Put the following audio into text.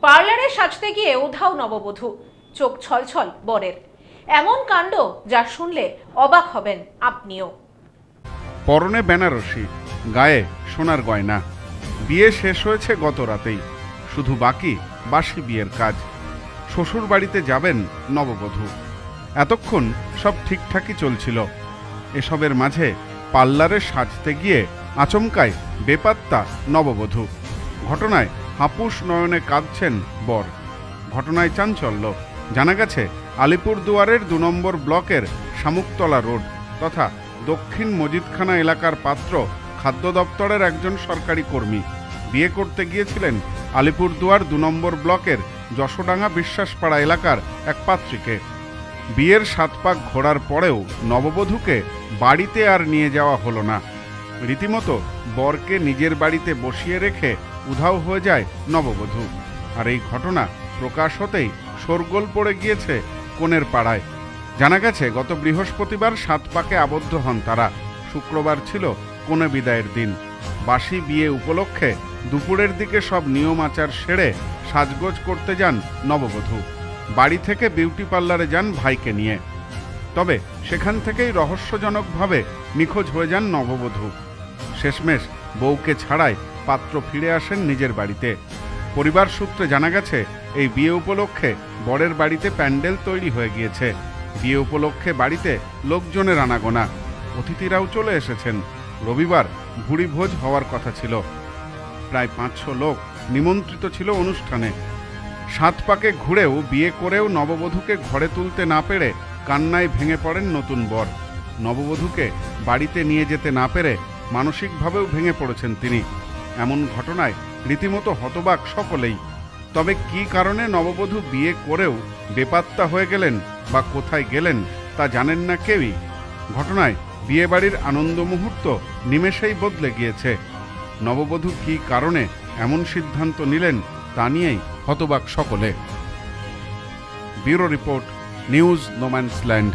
পার্লারে সাজতে গিয়ে উধাও নববধূ, চোখ ছলছল বরের। এমন কাণ্ড যা শুনলে অবাক হবেন আপনিও। পরনে বেনারসি, গায়ে সোনার গয়না। বিয়ে শেষ হয়েছে গত রাতেই, শুধু বাকি বাসি বিয়ের কাজ। শ্বশুর বাড়িতে যাবেন নববধূ। এতক্ষণ সব ঠিকঠাকই চলছিল। এসবের মাঝে পার্লারে সাজতে গিয়ে আচমকায় বেপাত্তা নববধূ। ঘটনায় হাপুস নয়নে কাঁদছেন বর। ঘটনায় চাঞ্চল্য। জানা গেছে আলিপুরদুয়ারের দু নম্বর ব্লকের শামুকতলা রোড তথা দক্ষিণ মজিদখানা এলাকার পাত্র খাদ্য দপ্তরের একজন সরকারি কর্মী। বিয়ে করতে গিয়েছিলেন আলিপুরদুয়ার দু নম্বর ব্লকের যশোডাঙ্গা বিশ্বাসপাড়া এলাকার এক পাত্রীকে। বিয়ের সাত পাক ঘোরার পরেও নববধূকে বাড়িতে আর নিয়ে যাওয়া হলো না। রীতিমতো বরকে নিজের বাড়িতে বসিয়ে রেখে উধাও হয়ে যায় নববধূ। আর এই ঘটনা প্রকাশ হতেই শোরগোল পড়ে গিয়েছে কোণের পাড়ায়। জানা গেছে, গত বৃহস্পতিবার সাত পাকে আবদ্ধ হন তারা। শুক্রবার ছিল কোণে বিদায়ের দিন। বাসি বিয়ে উপলক্ষে দুপুরের দিকে সব নিয়ম আচার সেরে সাজগোজ করতে যান নববধূ। বাড়ি থেকে বিউটি পার্লারে যান ভাইকে নিয়ে। তবে সেখান থেকেই রহস্যজনকভাবে নিখোঁজ হয়ে যান নববধূ। শেষমেশ বউকে ছাড়াই পাত্র ফিরে আসেন নিজের বাড়িতে। পরিবার সূত্রে জানা গেছে, এই বিয়ে উপলক্ষে বরের বাড়িতে প্যান্ডেল তৈরি হয়ে গিয়েছে। বিয়ে উপলক্ষে বাড়িতে লোকজনের আনাগোনা। অতিথিরাও চলে এসেছেন। রবিবার ভুড়ি ভোজ হওয়ার কথা ছিল। প্রায় পাঁচশো লোক নিমন্ত্রিত ছিল অনুষ্ঠানে। সাত পাকে ঘুরেও বিয়ে করেও নববধূকে ঘরে তুলতে না পেরে কান্নায় ভেঙে পড়েন নতুন বর। নববধূকে বাড়িতে নিয়ে যেতে না পেরে মানসিকভাবেও ভেঙে পড়েছেন তিনি। এমন ঘটনায় রীতিমতো হতবাক সকলেই। তবে কী কারণে নববধূ বিয়ে করেও বেপাত্তা হয়ে গেলেন বা কোথায় গেলেন তা জানেন না কেউই। ঘটনায় বিয়েবাড়ির আনন্দ মুহূর্ত নিমেষেই বদলে গিয়েছে। নববধূ কি কারণে এমন সিদ্ধান্ত নিলেন তা নিয়েই হতবাক সকলে। Bureau report, news, no man's land.